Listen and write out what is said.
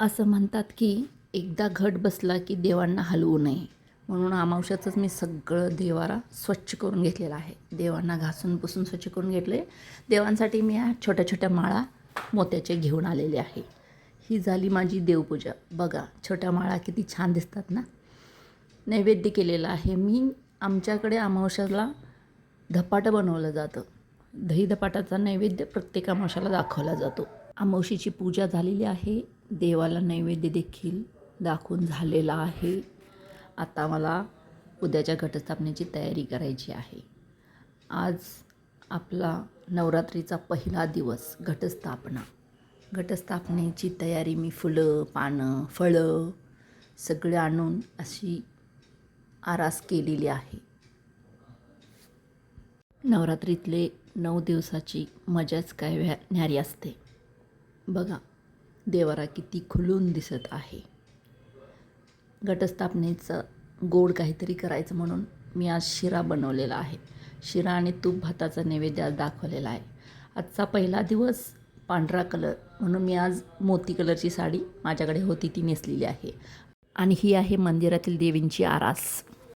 असं म्हणतात की एकदा घट बसला की देवांना हलवू नये. म्हणून अमावश्याचंच मी सगळं देवारा स्वच्छ करून घेतलेलं आहे. देवांना घासून पुसून स्वच्छ करून घेतले. देवांसाठी मी या छोट्या छोट्या माळा मोत्याचे घेऊन आलेले आहे. ही झाली माझी देवपूजा. बघा छोट्या माळा किती छान दिसतात ना? नैवेद्य केलेलं आहे. मी आमच्याकडे अमावश्याला धपाटं बनवलं जातं. दही धपाटाचा नैवेद्य प्रत्येक अमावस्याला दाखवला जातो. अमावशीची पूजा झालेली आहे. देवाला नैवेद्य देखील दाखवून झालेला आहे. आता मला उद्याच्या घटस्थापनेची तयारी करायची आहे. आज आपला नवरात्रीचा पहिला दिवस घटस्थापना. घटस्थापनेची तयारी मी फुलं पानं फळं सगळे आणून अशी आरास केलेली आहे. नवरात्रीतले नऊ दिवसाची मजाच काय व्या न्यारी असते. बघा देवारा किती खुलून दिसत आहे. घटस्थापनेचं गोड काहीतरी करायचं म्हणून मी आज शिरा बनवलेला आहे. शिरा आणि तूप भाताचा नैवेद्य आज दाखवलेला आहे. आजचा पहिला दिवस पांढरा कलर म्हणून मी आज मोती कलरची साडी माझ्याकडे होती ती नेसलेली आहे. आणि ही आहे मंदिरातील देवींची आरास.